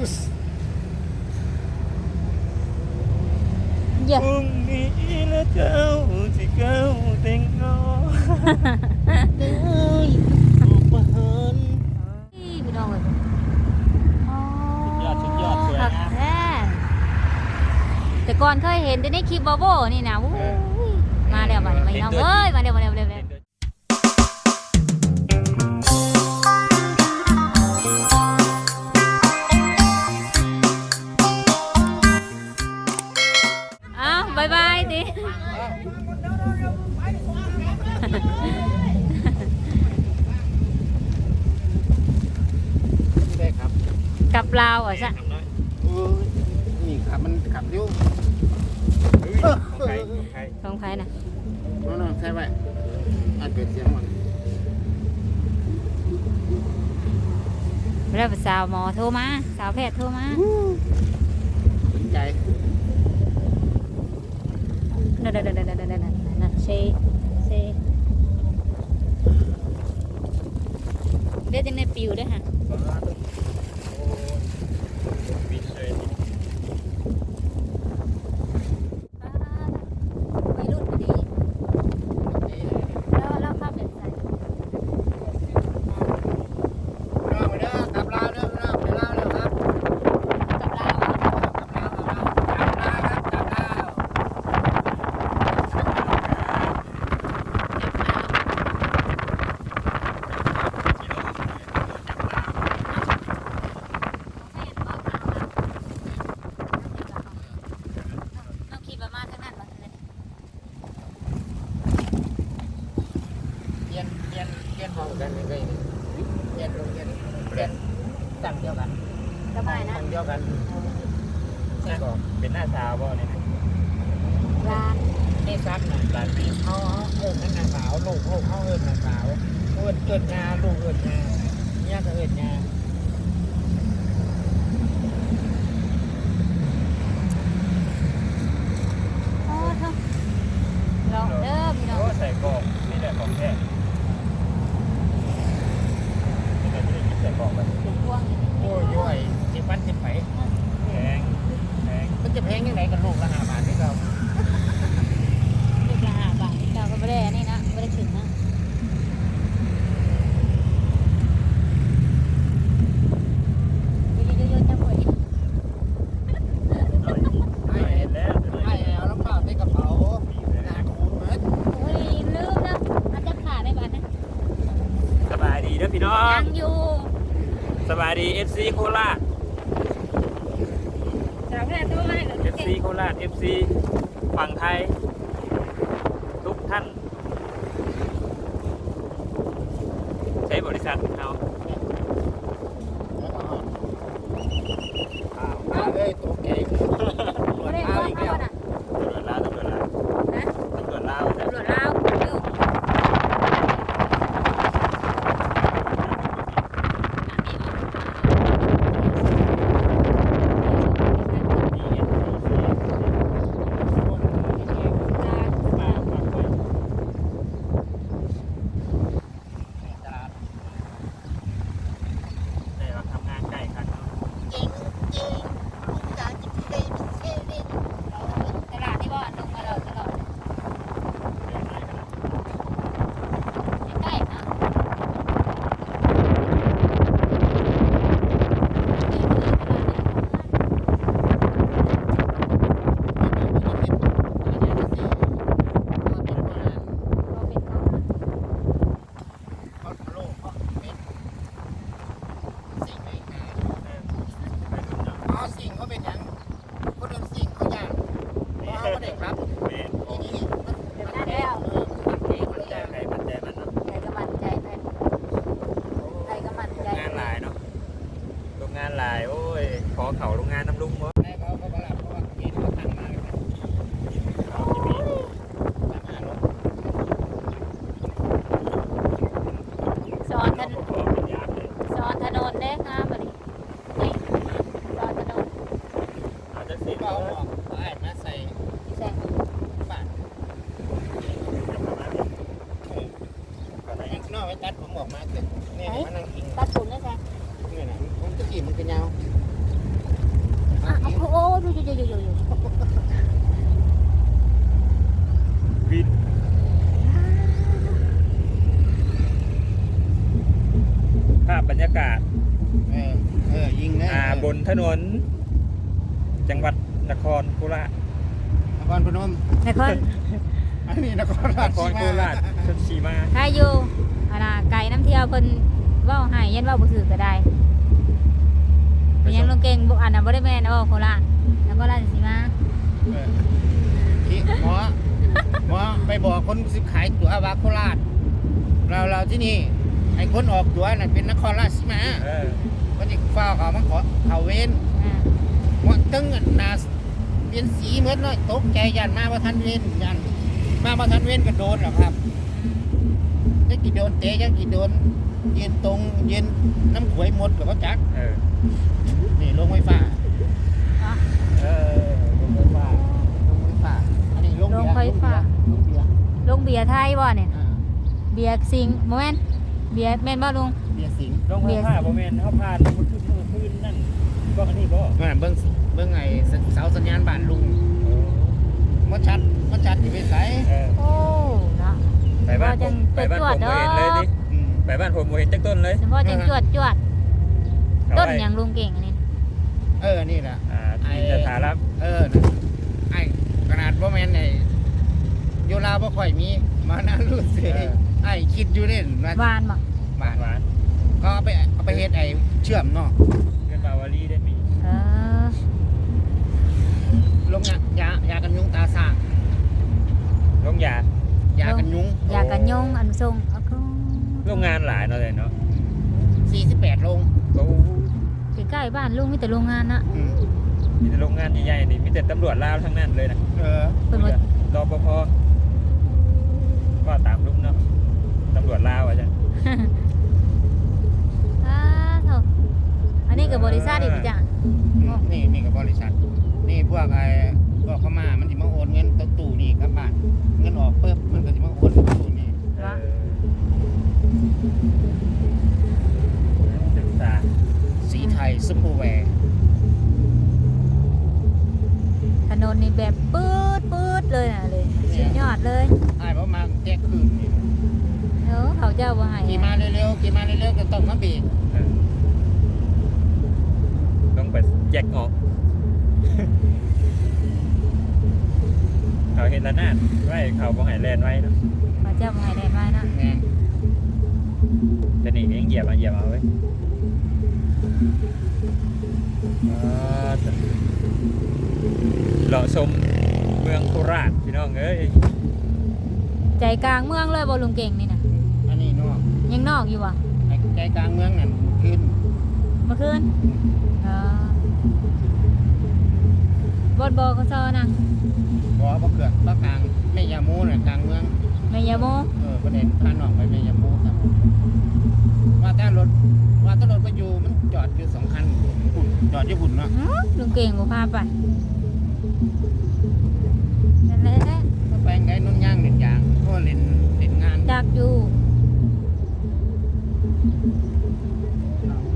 Juventus พรุ่งนี้และเจ้าที่เก้าแต่งงาได้ก่นอเลยสุดยอดสุดยดสนแต่ก่อนเคยเห็นแต่ในคลิปบาโบนี่นะอู้ยมาแล้วมาแล้วมาเล้วเอ้ยมาแล้วมาเล้วมาแล้ว นี่ขับมันขับเร็วงใครของใครนะน้องใช่ไหมอัดเปิดเสียงมันแล้วสาวหมอโทรมา สาวแพทย์โทรมาสนใจนั่นนั่นนั่นนั่นนั่นนั่นนั่ซเซเดี๋ยวจะในปิวด้วยฮะ เอสซีโคราช จากแม่ตัวให้ FC โคราช FC ฝั่งไทย ถนน จังหวัดนครโคราชนครพนมแต่คนอันนี้นครราชนครโคราชชนชีมาถ้าอยู่อันน่ะไก่น้ำเที่ยวเพิ่นเว้าให้ยันเว้าบ่ถือก็ได้เป็นหยังลงเก่งบ่อันน่ะบ่ได้แม่นเว้าโคราชแล้วก็ราชสีมาเออที่หมอหมอไปบอกคนสิขายตั๋ววาโคราชเราเราที่นี่ไอ้คนออกตั๋วนั่นเป็นนครราชสีมา เออก็จะฟ้าเขามาขอเขาเว้นอ่าหมดตึ้งอะหนาเปลี่ยนสีเหมือนเลยตกใจยันมาว่าทันเว้นยันมาว่าทันเว้นก็โดนหรอกครับจะกี่โดนเตะจะกี่โดนยืนตรงยืนน้ำขวยหมดกับเขาจักเออนี่ลงไฟฟ้าอ๋อเออลงไฟฟ้าลงไฟฟ้าอันนี้ลงเบียร์ลงไฟฟ้า ลงเบียร์ลงเบียร์ไทยบ่เนี่ยอ่าเบียร์สิงห์บ่แม่นเบียร์แม่นบ่ลุง เบียร์สิงห์ลงไฟฟ้าบ่แม่นเฮาผ่านมันคือมือพื้นนั่นบ่อันนี้บ่เมื่อเบิ้งเบิ้งไอ้เสาสัญญาณบ้านลุงเออมาชัดมาชัดที่ไปใส่เออโอ้เนาะไปบ้านผมไปบ้านผมบ่เห็นเลยดิอืมไปบ้านผมบ่เห็นจักต้นเลยเฉพาะจังจวดจวดเอาต้นไว้หยังลุงเก่งอันนี้เออนี่แหละอ่าที่จะถารับเออนะไอ้ขนาดว่าแมนไอ้โยลาบ่ค่อยมีมานั่นรู้สึกไอ้คิดอยู่เล่นว่าหวานบ่บาท หวานก็เอาไปเอาไปเฮ็ดไอ้เชื่อมเนาะเพื่อนบาวารีได้มีเออลงยายายากันยุงตาสร้างโรงยา ยากันยุงอยากกันยงอันทรงเอาเข้าโรงงานหลายเนาะเลยเนาะ48ลงโอ้ใกล้ๆบ้านลุงมีแต่โรงงานนะอืมมีแต่โรงงานใหญ่ๆนี่มีแต่ตำรวจลาวทั้งนั้นเลยนะเออเพิ่นบ่รอปภก็ตามลุงเนาะตำรวจลาวอะจ้ะ อ้าโถอันนี้ก็ บริษัทอีกจ้ะนี่นี่กับบริษัท นี่พวกไอ้พวกเข้ามา มันสิมาโอนเงินตัวตู้นี่กลับบ้านเงินออกปุ๊บมันก็สิมาโอนตู้นี่เออศึกษาสีไทยซุปเปอร์แวร์ถนนนี่แบบปื๊ดปื๊ดเลยน่ะเลยสุดยอดเลยไอ้ายบ่มาแก้คืนนี่เออเขาเจ้าบ่ให้ขี่มาเร็วๆขี่มาเร็วๆก็ต้องมาเบรกเออต้องไป แยกออกเขาเห็นแล้วนาดไว้เขาบ่ให้แลนไว้เนาะเขาเจ้าบ่ให้ได้มาเนาะแน่แต่นี่ยังเหยียบเอาเหยียบเอาไว้อ่าจะเลาะชมเมืองโคราชพี่น้องเอ้ยใจกลางเมืองเลยบ่ลุงเก่งนี่น่ะอันนี้เนาะยังนอกอยู่อะไอ้ใจกลางเมืองนั่นขึ้นเมื่อคืน เออบดบกซอนะบ่บ่เกิดบ่กลางแม่ยามูน่ะกลางเมือง แม่ยาโมเออประเด็นพาน้องไปแม่ยามูครับ ว่าแต่รถว่าแต่รถมาอยู่มันจอดอยู่สองคันหุ่นจอดอยู่หุ่นเนาะอื้อลุงเก่งบ่พาไปนั่นแหละมาแปลงได้นุ่นย่างเล่นยางเพราะว่าเล่นเล่นงานจักอยู่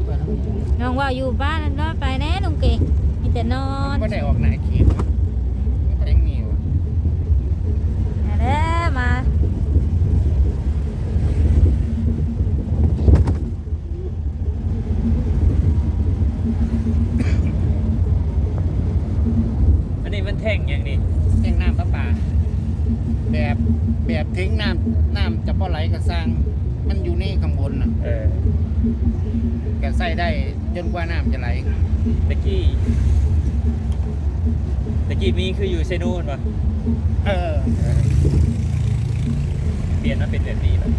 เปิดทั้งนี้น้องว่าอยู่บ้านนั่นว่าไปแน่ลุงเก่งมีแต่นอน ก็ได้ออกไหนขีดไม่ได้มีวะ นั่นแหละมา อันนี้มันแท่งอย่างนี้ แท่งน้ำประปา แบบแบบทิ้งน้ำน้ำจะพอไหลก็ สร้างมันอยู่ในข้างบนน่ะเออก็ใส่ได้จนกว่าน้ำจะไหลตะกี้ตะกี้มีคืออยู่เซนูนปะเออเปลี่ยนมาเป็นแบบนี้แล้ว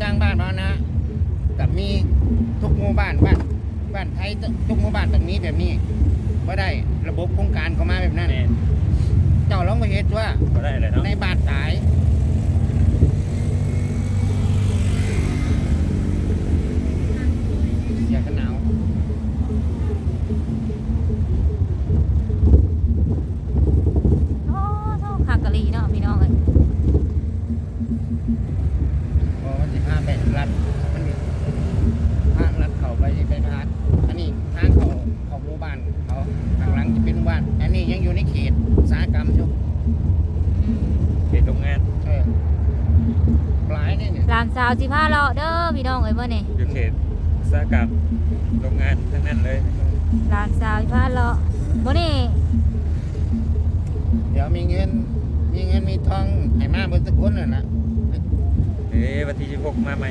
จ้างบ้านมานะกับมีทุกหมู่บ้านบ้านบ้านไทยทุกหมู่บ้านต้องมีแบบนี้ก็ได้ระบบโครงการเข้ามาแบบนั้นแม่นเจ้าลองมาเห็นว่าก็ได้เลยเนาะในบ้านตายอยากกันหนาว โอ้โหคากะลีเนาะพี่น้องเอ้ย เพราะมันสิพาไปรัดมันมีทางรัดเขาไปไปพาดอันนี้ทางเขาเขาหมู่บ้านเขาานสาวสิพาเลาะเด้อพี่น้องเอ้ยมื้อนี้ อยู่เข ตอุตสาหกรรมโรงงานทั้งนั้นเลย หลานสาวสิพาเลาะมื้อนี้เดี๋ยวมีเงิน มีเงินมีทองให้มาเบนตะคนน่ะนะเอ้วันที่16มาใหม่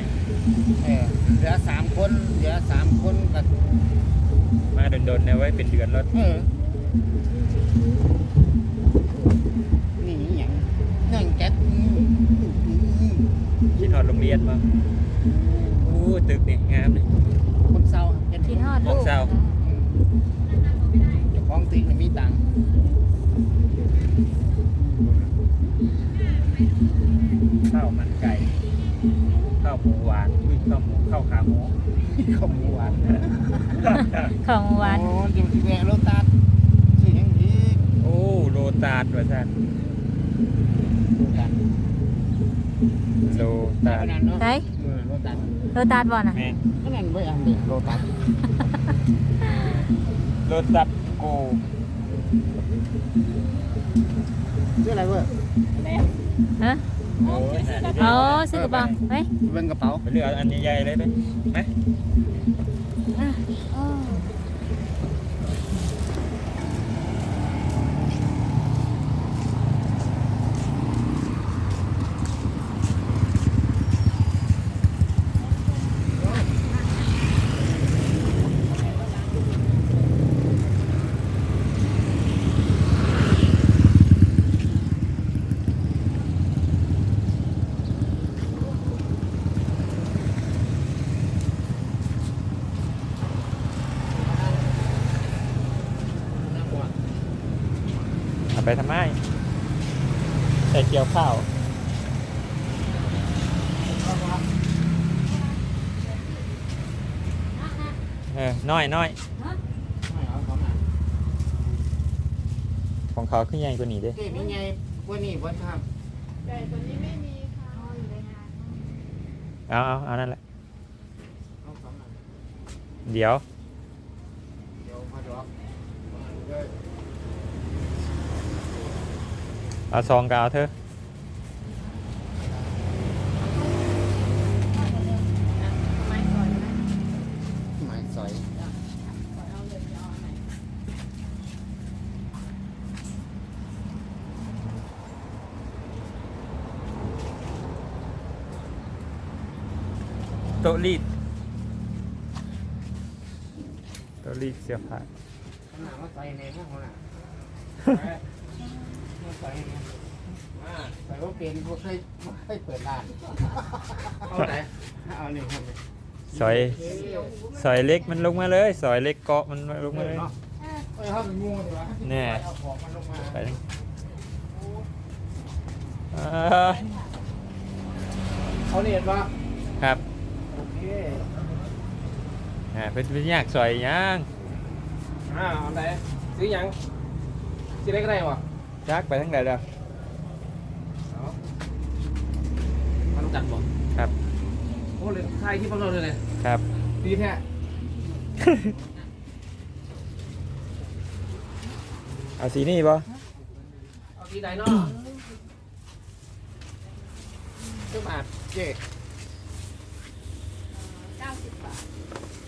เออเหลือสามคนเหลือสามคนกับมาโดนๆนะไว้เป็นเดือนแล้ว เออนี่อหย่างนั่งแก๊สอืมอืม คิดฮอดโรงเรียนมาอู้ ตึกนี่งามเลยคนเศร้าเห็นกินฮอดลูกของเศร้า เจ้าของติ๊กน่ะมีตังค์ข้าวมันไก่ข้าวหมูหวานอุ้ยข้าวหมูข้าวขาหมูข้าวหมูหวานของหวานโอ้เดี๋ยวสิแวะโลตัสซื้อหยังอีกโอ้โลตาดว่าซั่นโลตัสโลตาตาดนั้นเนาะไสเออโลตัส โลตัสบ่น่ะแม่ก็นั่นไว้อันเดียวโลตัสโลตัดโกชื่ออะไรเว้ยฮะโอ้ยเอาซื้อกระเป๋าไปเบิ่งกระเป๋าไปเลือกอันใหญ่ๆเลยไหมไหม อะโอ้ เอาไปทำไมใส่เกี๊ยวข้าวเออ น้อยน้อยไม่เอาของอะของเขาขึ้นใหญ่กว่านี้เด้เก็บยังไงพวกนี้บ่ครับเอาเอาเอานั่นแหละเอาของอะเดี๋ยวเดี๋ยวมาดอกเอาซองกเอาเธอะ ไม้สอย โต๊ะ รีดโต๊ะรีดเสื้อผ้าขนาดว่าใส่ในห้องน่ะมาใส่ในใส่ว่าเป็นพวกเคยบ่เคยเปิดร้านเอาไหนเอานี่ครับซอยซอยเล็กมันลงมาเลยซอยเล็กเกาะมันลงมาเลยเนาะเอ้ยเขาเป็นงูดีวะแน่เอาของมันลงมาไปเลยอ่าเขาเรียนว่าครับโอเคอ่าเป็นเป็นยากซอยย่างอ่าเอาไหนซื้อหยังซื้อได้ก็ได้วะจักไปทั้งใดแล้วมันต้องกันบ่ครับโอ้เลยทายที่พวกเราเลยเลยครับ ดีแท้เอาสีนี่ป่ะเอาสีใดเนาะก็บาทเจ๊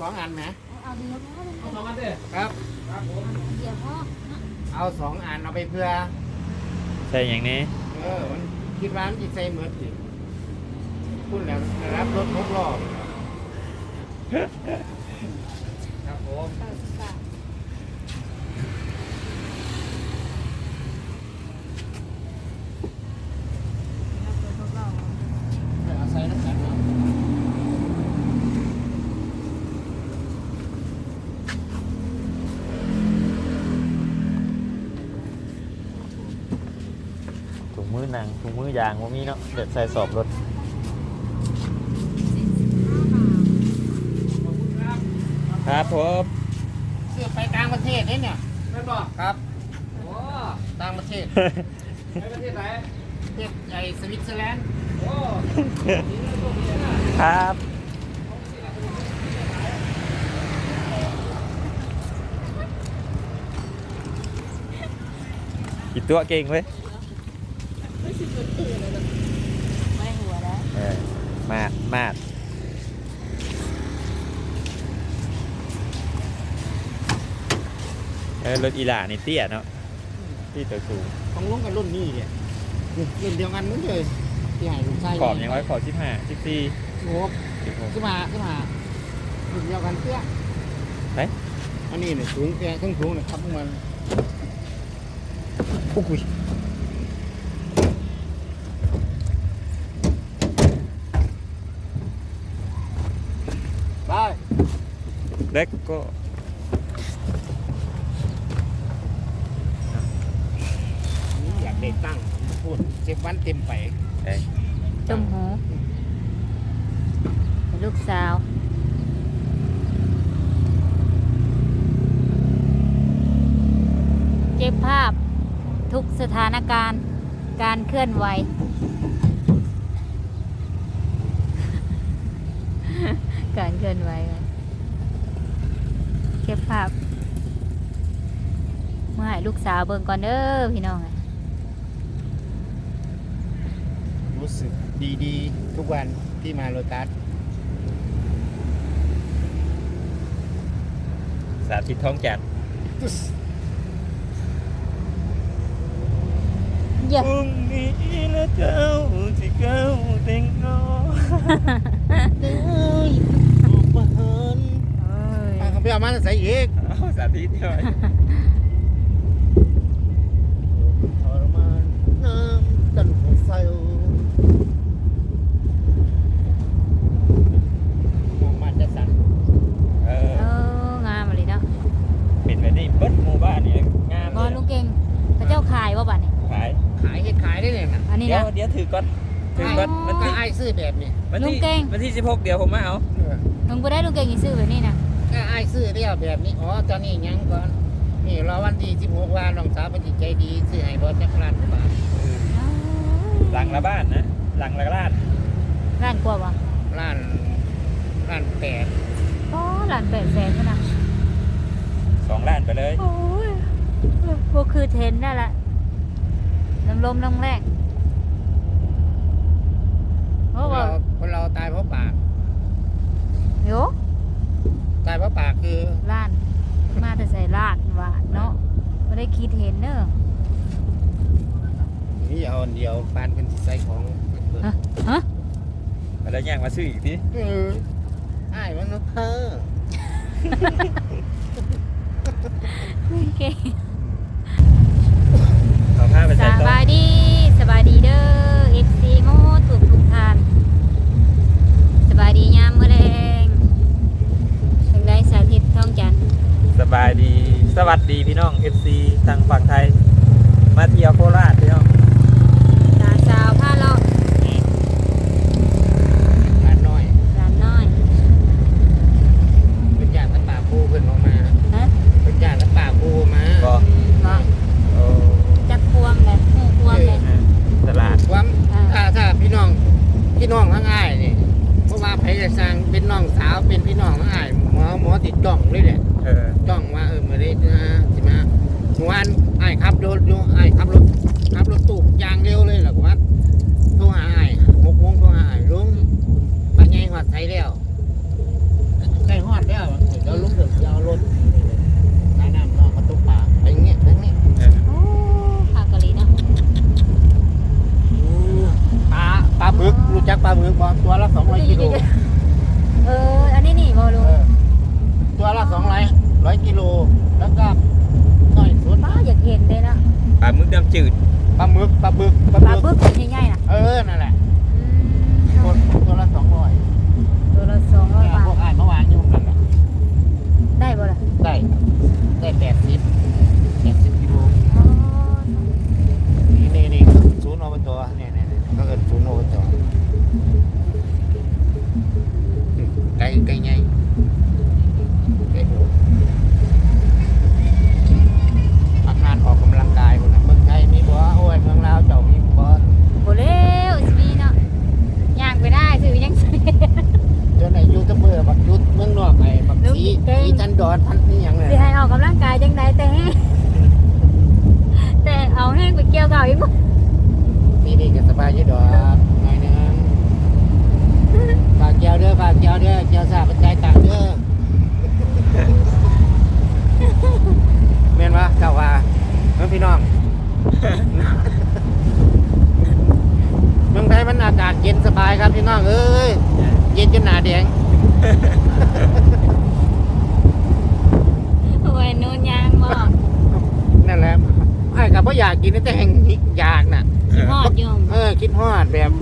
สองอันไหมเอาเดียวพอเอาสองอันเด้อครับ ครับผมเดียวพอเอาสองอันเอาไปเพื่อใส่อย่างนี้ เออมันคิดว่ามันจะใส่เหมือนสิพูดแล้วรับรถหกล้อครับผม เอาใส่น้ำกันเนาะ ถุงมือ หนังถุงมือยางว่ามีเนาะเดี๋ยวใส่สอบรถครับผมซื้อไปต่างประเทศเนี่ยเนี่ยแม่นบ่ครับโอ้ต่างประเทศไปประเทศไหนประเทศไอ้สวิตเซอร์แลนด์โอ้ดีเลยพวกนี้นะครับกี่ตัวเก่งเว้ย ไม่หัวแล้ว เออมาก อรถอีหลานี่เตี้ยเนาะที่ตัวสูงของลุงกับรุ่นนี้เนี่ยรุ่นเดียวกันเหมือนเลยที่ให้ลูกชายขอบยังไว้ขอบสิบห้าสิบสี่โอ้สิบหกขึ้นมาขึ้นมารุ่นเดียวกันเตี้ยเฮ้ยอันนี้เนี่ยสูงแกทั้งสูงเนี่ยครับพวกมันโอ้ยไปเล็กก็ นี่อยากได้ตั้งพูด เจ็บวันเต็มไปเอ้ยจุ่มหูลูกสาว เก็บภาพทุกสถานการณ์การเคลื่อนไหว การเคลื่อนไหวเก็บภาพ เมื่อให้ลูกสาวเบิ่งก่อนเด้อพี่น้องอะ รู้สึกดีๆ ทุกวันที่มาโลตัสสาธิตท้องจันทร์อย่าพรุ่งนี้นะเจ้าที่เก้าเต็งรอเด้ยออกมาเหินเอ้ยอะเขาไปเอามาใส่อีกเอาสาธิตหน่อย ทรมานน้ำตันหัวไฟมองมันจะสั่น เออ เอองามเลยเนาะ เป็นแบบนี้เบิดหมู่บ้านนี่งามบอเลลยลุงเก่งพระเจ้าขายว่าบัดนี่ขายขายเห็ดขายได้เลยนะอันนี้เดี๋ยวนะ เดี๋ยวถือก่อนถือก่อนอ๋อวันก็ที่ไอ้ายซื้อแบบนี้วันลุที่งเก่งวันที่สิบหกเดี๋ยวผมมาเอาเออลุงก็ได้ลุงเก่งอีซื้อแบบนี้นะก็ไอ้ายซื้อเรียวแบบนี้อ๋อตอนนี้ยังก่อนนี่รอวันที่16วันน้องสาวเป็นจิตใจดีซื้อให้บอสจักรล้านกว่าบาทหลังละบ้านนะหลังละลาดร้านกว่าบ่ล้านล้านแปดก็ร้านแปดแสนขนาด สองล้านไปเลยโอ้ยพวกคือเทรนด์นั่นแหละน้ำลมน้ำแรงโอ้คนบ่เราคนเราตายเพราะปาก โยตายเพราะปากคือร้าน มาแต่ใส่ร้านว่าเนาะไม่ได้คิดเห็นเนอะนี่เอาอันเดียวปานเป็นสิใส่ของเปิดฮะฮะแล้วย่างมาซื้ออีกทีเออไอ้ายมันเพ้อ ลุงเก่งเอาผ้าไปสใส่โต๊ะบายดีสบายดีเด้อ FC โมทุกทุกท่านสบายดียามมื้อแรงทางใดสาธิตท่องจันทร์สบายดี สวัสดีพี่น้อง FC ทางฝั่งไทย มาเที่ยวโคราชพี่น้อง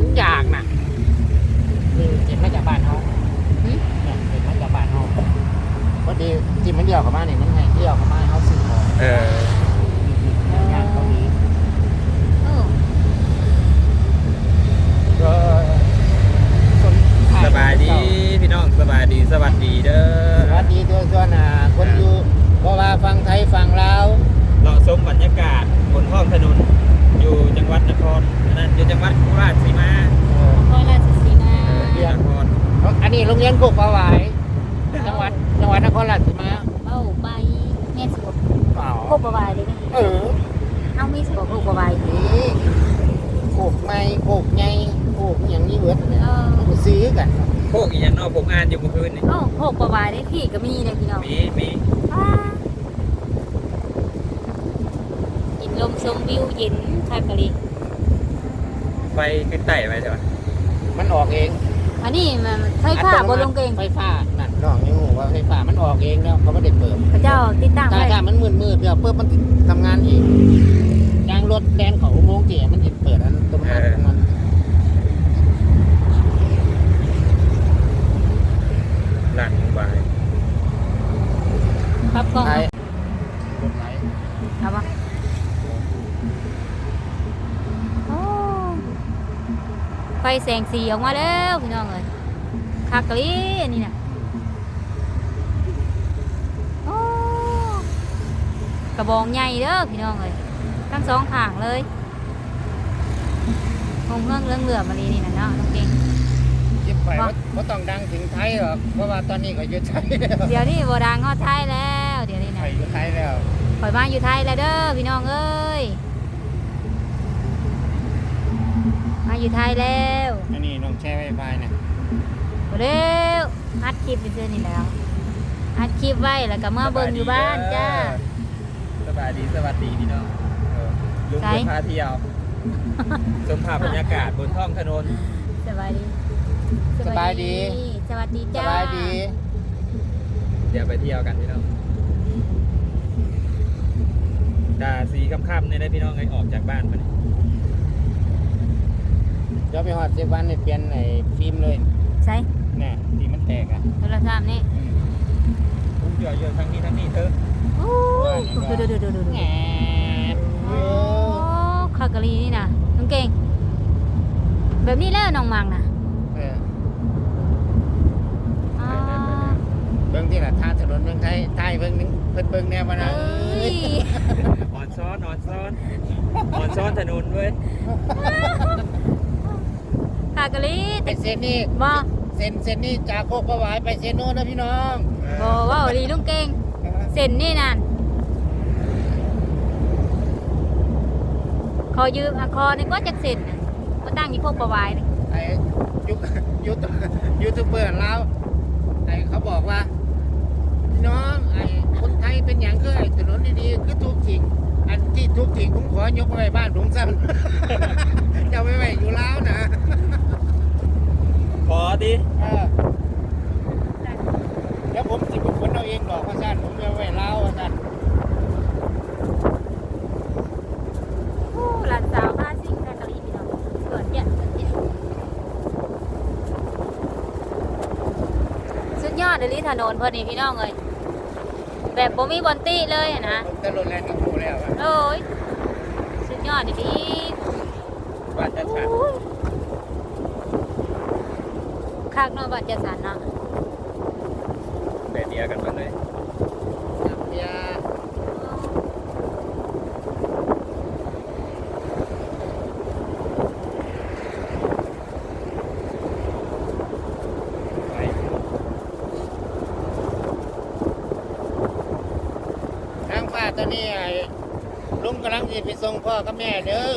อดแบบอยากน่ะนี่เจ็บมาจากบ้านเขาหึเนี่ยเจ็บมาจากบ้านเขาพอดีจิมมันเดียวกับบ้านนี่มันแห่งเดียวกับบ้านเขาซื้อของเอองานเขามีโอ้ก็คนสบายดีพี่น้องสบายดีสวัสดีเด้สอวัสดีตัวส่วนอะคนอยู่เพราะว่าฟังไทยฟังลาวเลาะชมบรรยากาศบนท้องถนนอยู่จังหวัดนครอั นนั้นอยู่จังหวัดโคราชสีมาเออนครราชสีมาเออที่นครอันนี้โรงเรียนโคกปลาหวายจังหวัดจังหวัดนครราชสีมาเอ้าไปแม่สิบอกเปล่าโคกประวายเลยนี่เออเอ้ามีสิบอกโคกประวายนี่โคกไม้โคกไงโคกอย่างนี้เบิดเนี่ยเออมันก็ซื้อกันโคกอีหยังเนอกผมอ่านอยู่เมื่อคืนนี่เอ้าโคกประวายได้พี่ก็มีเลยพี่น้องมีมีว้ากินลมชมวิวเย็นคากะลีไฟขึ้นไต่ไหมใช่ไหมมันออกเองอันนี้มันไฟฟ้าบนลงเกงไฟฟ้านั่นน้องยังหูว่าไฟฟ้ามันออกเองแล้วเขาไม่ได้เปิดพระเจ้าติดตั้งถ้าไว้ถ้ามันมืดมืดๆเดี๋ยวเปิดมันทำงานเองยางรถแดนเขาอุโมงค์เจี๋ยมันจะเปิดอันตรงนั้นตรงนั้นหลังบายครับกล้อง ใช่รถไหล เอาปะโอ้ไฟแสงสีออกมาแล้วพี่น้องเอ้ยคากะลีอันนี้น่ะโอ้กระบองใหญ่เด้อพี่น้องเอ้ยทั้งสองข้างเลยคงเรื่องเรื่องเหลือมาลีนี่นะเนาะน้องเก่งยิบไปว่าว่าต้องดังถึงไทยหรอกเพราะว่าตอนนี้ก็อยู่ไทยแล้วเดี๋ยวนี้โบราณฮอดไทยแล้ว เดี๋ยวนี้ไทนะยอยู่ไทยแล้วข่อยมาอยู่ไทยแล้วเด้อพี่น้องเอ้ย มาอยู่ไทยแล้วอันนี้น้องแช่ไวไฟเนี่ยเร็วอัดคลิปไปซื้อนี่แล้วอัดคลิปไว้แล้วก็มาเบิ่งอยู่บ้านจ้าสบายดีสวัสดีพี่น้องเออลุงไกด์เดินพาเที่ยวชมภาพบรรยากาศบนท้องถนนสบายดีสบายดี สวัสดีสจ้าบายดี เดี๋ยวไปเที่ยวกันพี่น้องดาสีค่ำๆเนี่ยได้พี่น้องไงออกจากบ้านมาเนี่ย เดี๋ยวไปหอดเซวันเนี่ยเปลี่ยนไอ้ฟิล์มเลยใช่เนี่ยที่มันแตกอะโทรศัพท์นี่อืมผมเยอะเยอะทั้งนี้ทั้งนี้เธอโอ้ยดูดูดูดูดูดูแหมโอ้คากะลีนี่นะน้องเก่ง แบบนี้แล้วน้องมังนะเอออ๋อเบิ่งที่ละทางถนนเมืองไทยไทยเบิ่งนึงเพิ่นเบิ่งแนวมาเอนะ้เอ้ยยอ่อนซ้อนอ่อนซ้อนอ่อนซ้อนถนนเว้ย คากะลีไปเซนนี่บ่เซนเซนนี่จากโคกประหวายไปเซนโน่นนะพี่น้องบ่เว่าดีลุงเก่งเส้นนี่นั่นขอยืมอะคอนี่ก็จักเส้นน่ะก็ตั้งอยู่พวกประวายนี่ไอ้ยุคยูทูบยูทูบเบอร์เราวไอ้เขาบอกว่าพี่น้องไอ้คนไทยเป็นอย่างคือไอ้ถนนดีๆคือทุกทิ้งอันที่ทุกทิ้งผมขอยกไว้บ้านผมซ้ำจะเอาไว้ไว้อยู่แล้วนะ ขอดิเออแล้วผมสิบคนเอาเองหรอกว่าสั้นผมจะเอาไว้เล่าว่าสั้นโอ้หลานสาวพาสิงคากะลีพี่น้องเกิดเนี่ยเกิดเนี่ยสุดยอดเดลิถนนเพิ่นนี่พี่น้องเอ้ยแบบบ่มีบอนตี้เลยอะนะผมตะลุนแลนด์กับครูแล้วอะโอ้ยสุดยอดดีบ้านจะชันโอ้ย คักเนาะบัดจะสันเนาะแบบเดียวกันหมดเลยจับยาไปทางป้าตอนนี้ไอ้ลุงกำลังจะไปส่งพ่อกับแม่เด้อ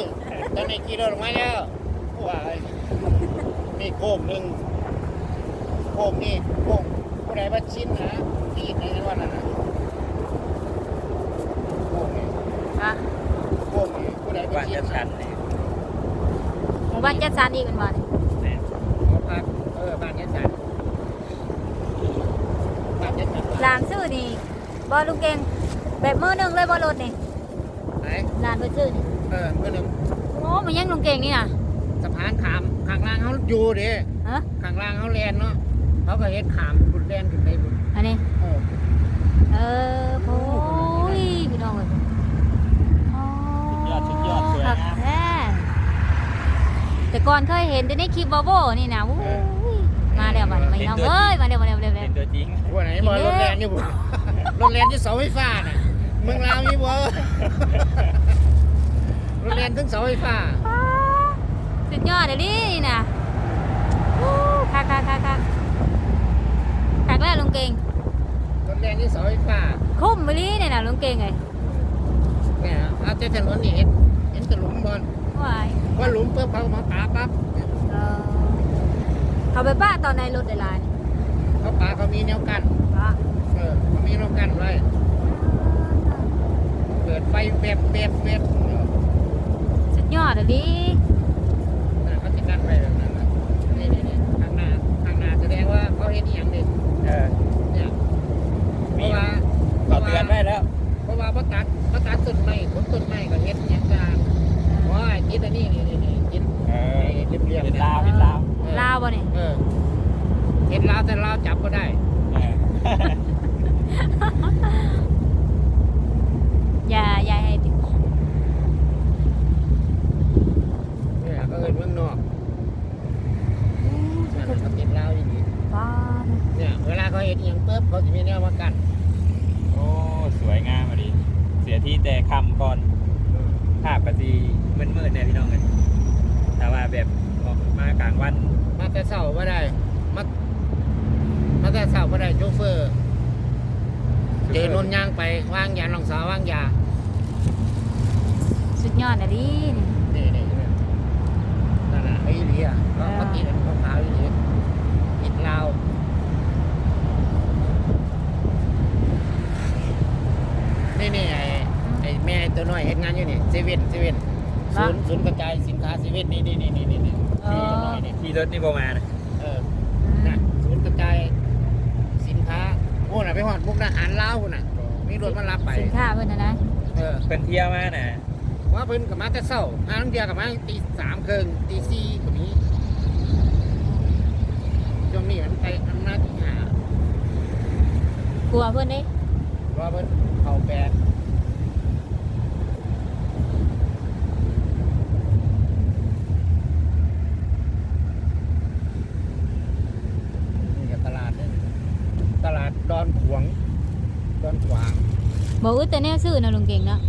ตอนนี้ขี่รถออกมาแล้วว้ายมีโค้งหนึ่ง โค้งนี่โค้งผู้ใดว่าชิ้นนะตีนในวันนั้นนะโค้งนี่อะผมผู้ใดบ่บ้านชิจันดสรรนี่หมู่บ้านจัดสรรอีกเป็นบ่นี่แม่หอพักเออบ้านจัดสรรบ้านจัดสรรหลานซื้อนี่บ่ลุงเก่งแบบมือหนึงเลยบ่รถนี่ไหนหลานไปซื้อนี่เออมื้อหนึงโอ้มันยังลุงเก่งนี่น่ะสะพานขามข้างล่างเขาอยู่เด้ฮะข้างล่างเขาแลนเนาะ เขาก็เฮ็ดขามบุญแลนขึ้นไปบุญอันนี้ เออเออโอ้ยพี่น้องเอ้ยโอ้สุดยอดสุดยอดสวยคักงามแท้แต่ก่อนเคยเห็นแต่ในคลิปบอโบนี่นะอู้ยมาแล้วมาแล้วมาแล้วเอ้ยมาแล้วมาแล้วมาแล้วมาเป็แล้วนตัวจริงว่าไหนบ่รถแลนอยู่บุรถแลนที่เสาไฟฟ้าน่ะเมืองลาวมีบ่รถแลนถึงเสาไฟฟ้าอ้าสุดยอดเลยนี่นะอู้คักคักคักคักคัก แล้วลุงเก่งรถแลนที่เสาไฟฟ้าคุ้มไปลีเนี่ยนะลุงเก่งเลยเนี่ยเอาแต่ถนนนี่เห็นเห็นแตะหลุมบอลว้ายว่าหลุมปุ๊บเขามาปาปั๊บเออเขาไปป้าตอนในรถเวลานี่เขาปาเขามีแนวกั้นป้าเออเขามีแนวกั้นไว้เปิดไฟแวบแวบแวบสุดยอดเลยดิน่ะเขาจะกั้นไว้แบบนั้นน่ะนี่นี่นี่ข้างหน้าข้างหน้าแสดงว่าเขาเห็นอหย่างเด็ก เออเนี่ยเพมีราะว่าเขาเตือนไว้แล้ว เพราะว่าพ่ตัดพ่ตัดต้นไม้ขนต้นไม้ก็เห็นอหย่างกันว่าไอ้กินอันนี้นี่นี่นี่กินเออเรียบเรียบเป็นลาวเป็นลาว เออลาวบ่เนี่ยเออเห็นลาวแต่ลาวจับก็ได้ เออ อย่าอย่าให้ติด เนี่ยก็เอินเมืองนอกนั่นน่ะเขาติดลาวอย่างนี้ ป้า เนี่ย เวลาเขาเห็นอหย่างปุ๊บเขาจะมีแนวมากันโอ้ สวยงามอะดิเสียที่แต่คำก่อน ภาพกะสีมืดๆเนี่ยพี่น้องเลยแต่ว่าแบบออกมากลางวันมาแต่เช้าไม่ได้มามาแต่เช้าไม่ได้โชเฟอร์เจอนนยางไปวางยาลองสาววางยาสุดยอดเลยดินี่นี่นี่นี่นั่นน่ะไอ้เหลียเขาเขาติดเขาขาวอีเหลียติดลาว นี่นี่ไอ้ไอ้แม่ตัวน้อยเห็นงานอยู่นี่เซเว่นเซเว่นศูนย์ศูนย์กระจายสินค้าเซเว่นนี่นี่นี่นี่นี่นี่นี่ตัวน้อยนี่ขี่รถนี่โบมานะเออน่ะศูนย์กระจายสินค้าโอ้น่ะไปหอดมุกดาหารลาวพุ่นน่ะมีรถมารับไป สินค้าเพิ่นนะนะเออเพิ่นเที่ยวมาน่ะว่าเพิ่นกับมาแต่เช้าอาน้ำเดียกับมาตีสามครึ่งตีสี่ก็มีช่วงนี้มันไปอำนาจที่หากลัวเพิ่นเด้ว่าเพิ่น เข้าแปดนี่ก็ตลาดนี่ตลาดดอนขวง ดอนขวางบ่อึดแต่แนวซื้อนะลุงเก่งเนาะ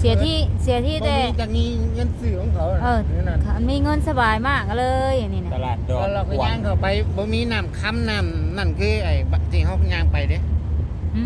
เสียที่เสียที่บ่แต่มีจะมีเงินซื้อของเขาเออนี่นั่นมีเงินสบายมากเลยอันนี้นะตลาดดอตอนนเราไปขวาย่างงเข้าไปบ่มีน้ำค้ำน้ำนั่นคือไอ้บะที่เขาย่างไปเด้หึ